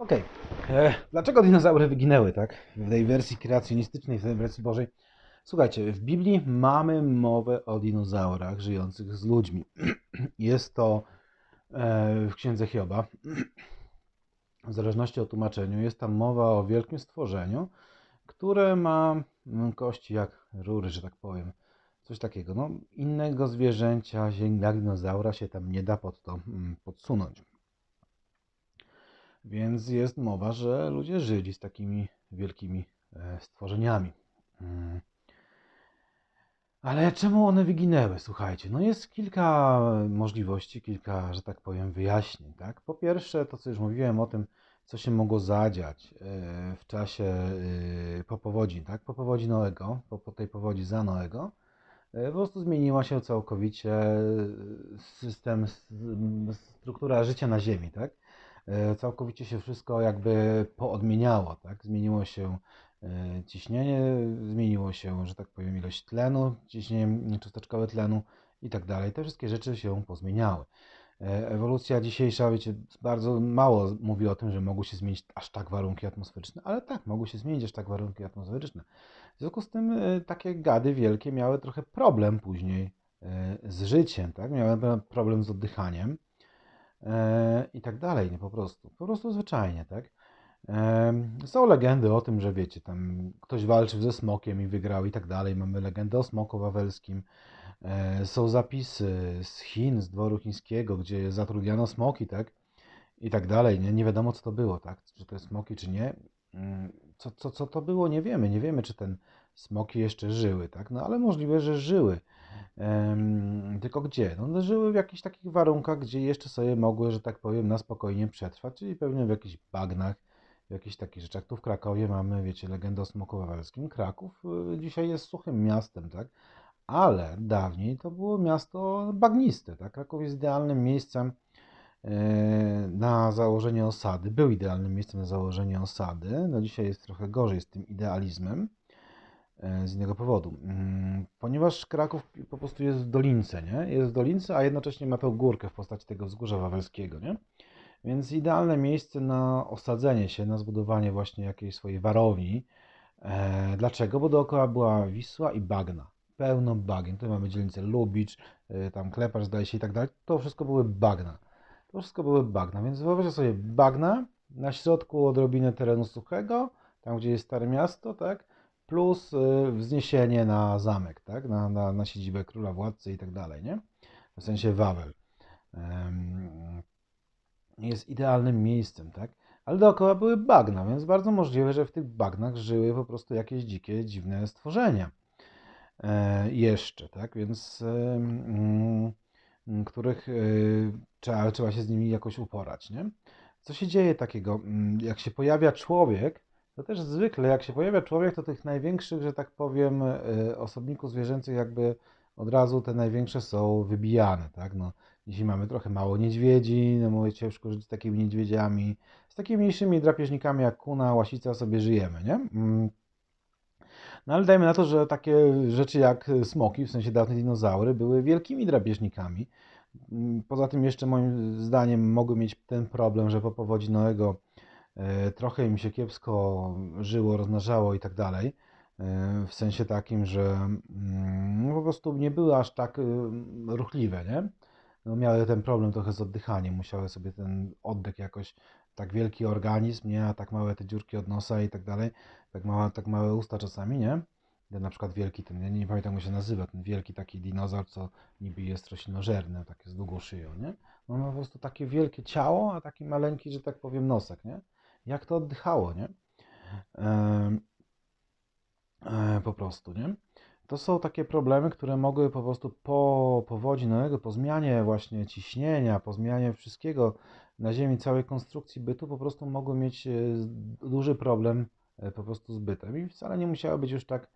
Okej. E, Dlaczego dinozaury wyginęły, tak? W tej wersji kreacjonistycznej, w tej wersji Bożej. Słuchajcie, w Biblii mamy mowę o dinozaurach żyjących z ludźmi. Jest to e, w księdze Hioba. W zależności od tłumaczenia jest tam mowa o wielkim stworzeniu, które ma mm, kości jak rury, że tak powiem. Coś takiego. No, innego zwierzęcia jak dinozaura się tam nie da pod to mm, podsunąć. Więc jest mowa, że ludzie żyli z takimi wielkimi e, stworzeniami. Mm. Ale czemu one wyginęły? Słuchajcie, no jest kilka możliwości, kilka, że tak powiem, wyjaśnień. Tak? Po pierwsze, to co już mówiłem o tym, co się mogło zadziać e, w czasie e, po powodzi, tak? Po powodzi Noego, po, po tej powodzi za Noego, po prostu zmieniła się całkowicie system, struktura życia na Ziemi, tak? E, Całkowicie się wszystko jakby poodmieniało, tak? Zmieniło się e, ciśnienie, zmieniło się, że tak powiem, ilość tlenu, ciśnienie cząsteczkowe tlenu i tak dalej. Te wszystkie rzeczy się pozmieniały. E, Ewolucja dzisiejsza, wiecie, bardzo mało mówi o tym, że mogły się zmienić aż tak warunki atmosferyczne, ale tak, mogły się zmienić aż tak warunki atmosferyczne. W związku z tym takie gady wielkie miały trochę problem później z życiem, tak? Miały problem z oddychaniem i tak dalej, nie po prostu. Po prostu zwyczajnie, tak? Są legendy o tym, że wiecie, tam ktoś walczył ze smokiem i wygrał i tak dalej. Mamy legendę o smoku wawelskim. E, Są zapisy z Chin, z dworu chińskiego, gdzie zatrudniano smoki, tak? I tak dalej. Nie, nie wiadomo, co to było, tak? Czy to jest smoki, czy nie. Mm, Co, co, co to było, nie wiemy. Nie wiemy, czy ten smoki jeszcze żyły, tak? No ale możliwe, że żyły. Tylko gdzie? No, żyły w jakichś takich warunkach, gdzie jeszcze sobie mogły, że tak powiem, na spokojnie przetrwać, czyli pewnie w jakichś bagnach, w jakichś takich rzeczach. Tu w Krakowie mamy, wiecie, legendę o smoku wawelskim. Kraków y, dzisiaj jest suchym miastem, tak? Ale dawniej to było miasto bagniste, tak? Kraków jest idealnym miejscem e, na założenie osady. Był idealnym miejscem na założenie osady. No dzisiaj jest trochę gorzej z tym idealizmem z innego powodu. Mm, Ponieważ Kraków po prostu jest w dolince, nie? Jest w dolince, a jednocześnie ma tą górkę w postaci tego wzgórza wawelskiego, nie? Więc idealne miejsce na osadzenie się, na zbudowanie właśnie jakiejś swojej warowni. E, dlaczego? Bo dookoła była Wisła i bagna. Pełno bagien. Tutaj mamy dzielnicę Lubicz, e, tam Klepacz zdaje się i tak dalej. To wszystko były bagna. To wszystko były bagna, więc wyobraźcie sobie bagna, na środku odrobinę terenu suchego, tam gdzie jest Stare Miasto, tak? Plus y, wzniesienie na zamek, tak? Na, na, na siedzibę króla, władcy i tak dalej, nie? W sensie Wawel. Jest idealnym miejscem, tak? Ale dookoła były bagna, więc bardzo możliwe, że w tych bagnach żyły po prostu jakieś dzikie, dziwne stworzenia. E, jeszcze, tak? Więc mm, których y, trzeba, trzeba się z nimi jakoś uporać, nie? Co się dzieje takiego? Mm, Jak się pojawia człowiek, to też zwykle jak się pojawia człowiek, to tych największych, że tak powiem, y, osobników zwierzęcych jakby od razu te największe są wybijane, tak? No, dzisiaj mamy trochę mało niedźwiedzi, no mówię, ciężko żyć z takimi niedźwiedziami, z takimi mniejszymi drapieżnikami jak kuna, łasica sobie żyjemy, nie? Mm, no ale dajmy na to, że takie rzeczy jak smoki, w sensie dawne dinozaury, były wielkimi drapieżnikami. Mm, Poza tym jeszcze moim zdaniem mogły mieć ten problem, że po powodzi Noego trochę im się kiepsko żyło, rozmnażało i tak dalej. E, W sensie takim, że mm, no, po prostu nie były aż tak y, ruchliwe, nie? No, miały ten problem trochę z oddychaniem, musiały sobie ten oddech jakoś, tak wielki organizm, nie? A tak małe te dziurki od nosa i tak dalej, tak małe, tak małe usta czasami, nie? Ja na przykład wielki ten, ja nie pamiętam jak się nazywa, ten wielki taki dinozaur, co niby jest roślinożerny, takie z długą szyją, nie? No ma po prostu takie wielkie ciało, a taki maleńki, że tak powiem, nosek, nie? Jak to oddychało, nie? Em, e, po prostu, nie? To są takie problemy, które mogły po prostu po powodzi Noego, po zmianie właśnie ciśnienia, po zmianie wszystkiego na Ziemi, całej konstrukcji bytu, po prostu mogły mieć e, duży problem e, po prostu z bytem i wcale nie musiały być już tak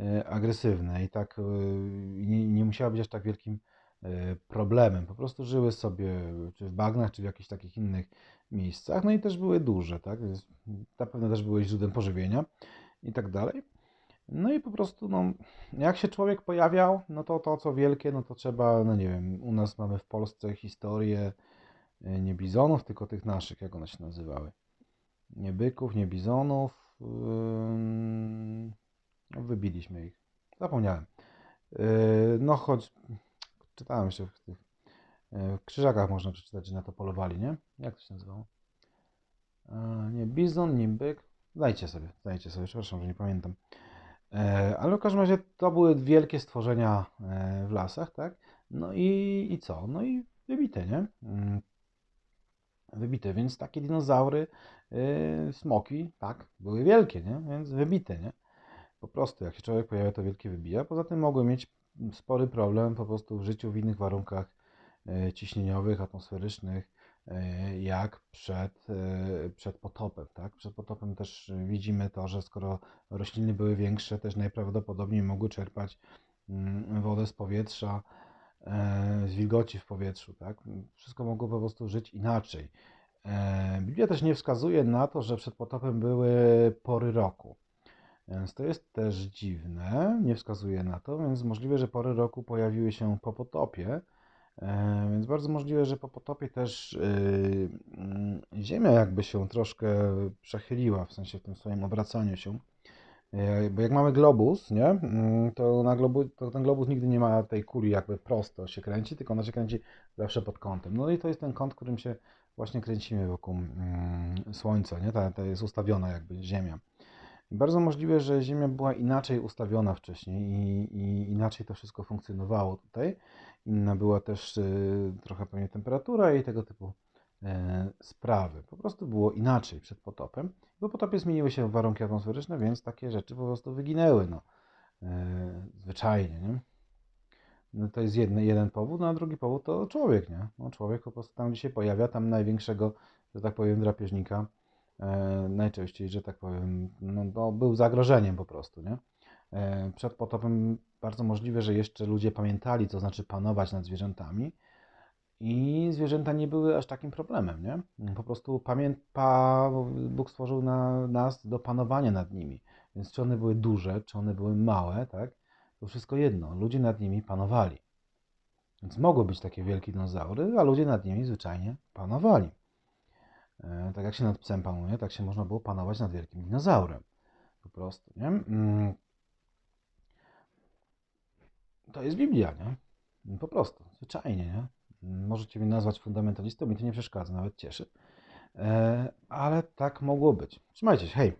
e, agresywne i tak e, nie, nie musiały być aż tak wielkim e, problemem. Po prostu żyły sobie czy w bagnach, czy w jakichś takich innych miejscach, no i też były duże, tak? Pewno też były źródłem pożywienia i tak dalej. No i po prostu, no, jak się człowiek pojawiał, no to to, co wielkie, no to trzeba, no nie wiem, u nas mamy w Polsce historię e, nie bizonów, tylko tych naszych, jak one się nazywały. Nie byków, nie bizonów. No, wybiliśmy ich. Zapomniałem. Yy, no choć czytałem jeszcze w tych yy, w krzyżakach można przeczytać, że na to polowali, nie? Jak to się nazywało? E, Nie bizon, nie byk. Dajcie sobie, dajcie sobie, przepraszam, że nie pamiętam. E, Ale w każdym razie to były wielkie stworzenia e, w lasach, tak? No i, i co? No i wybite, nie? Mm, Wybite, więc takie dinozaury, e, smoki, tak, były wielkie, nie? Więc wybite, nie? Po prostu, jak się człowiek pojawia, to wielkie wybija. Poza tym mogły mieć spory problem po prostu w życiu w innych warunkach e, ciśnieniowych, atmosferycznych, e, jak przed, e, przed potopem, tak? Przed potopem też widzimy to, że skoro rośliny były większe, też najprawdopodobniej mogły czerpać mm, wodę z powietrza, z wilgoci w powietrzu, tak? Wszystko mogło po prostu żyć inaczej. Biblia też nie wskazuje na to, że przed potopem były pory roku. Więc to jest też dziwne, nie wskazuje na to, więc możliwe, że pory roku pojawiły się po potopie. E, Więc bardzo możliwe, że po potopie też yy, mm, Ziemia jakby się troszkę przechyliła, w sensie w tym swoim obracaniu się. E, Bo jak mamy globus, nie, mm, to, na globu, to ten globus nigdy nie ma tej kuli jakby prosto się kręci, tylko ona się kręci zawsze pod kątem. No i to jest ten kąt, którym się właśnie kręcimy wokół mm, Słońca, nie? Ta, ta jest ustawiona jakby Ziemia. Bardzo możliwe, że Ziemia była inaczej ustawiona wcześniej i, i inaczej to wszystko funkcjonowało tutaj. Inna była też y, trochę pewnie temperatura i tego typu e, sprawy. Po prostu było inaczej przed potopem. Po potopie zmieniły się warunki atmosferyczne, więc takie rzeczy po prostu wyginęły. No. E, zwyczajnie, nie? No to jest jeden, jeden powód, no a drugi powód to człowiek, nie? No człowiek po prostu tam, gdzie się pojawia, tam największego, że tak powiem, drapieżnika, najczęściej, że tak powiem, no, no, był zagrożeniem po prostu, nie? E, przed potopem bardzo możliwe, że jeszcze ludzie pamiętali, co znaczy panować nad zwierzętami i zwierzęta nie były aż takim problemem, nie? Po prostu pamięta, Bóg stworzył na, nas do panowania nad nimi, więc czy one były duże, czy one były małe, tak? To wszystko jedno, ludzie nad nimi panowali. Więc mogły być takie wielkie dinozaury, a ludzie nad nimi zwyczajnie panowali. E, tak jak się nad psem panuje, tak się można było panować nad wielkim dinozaurem. Po prostu, nie? Mm, To jest Biblia, nie? Po prostu, zwyczajnie, nie? Możecie mnie nazwać fundamentalistą, mi to nie przeszkadza, nawet cieszy. E, Ale tak mogło być. Trzymajcie się, hej!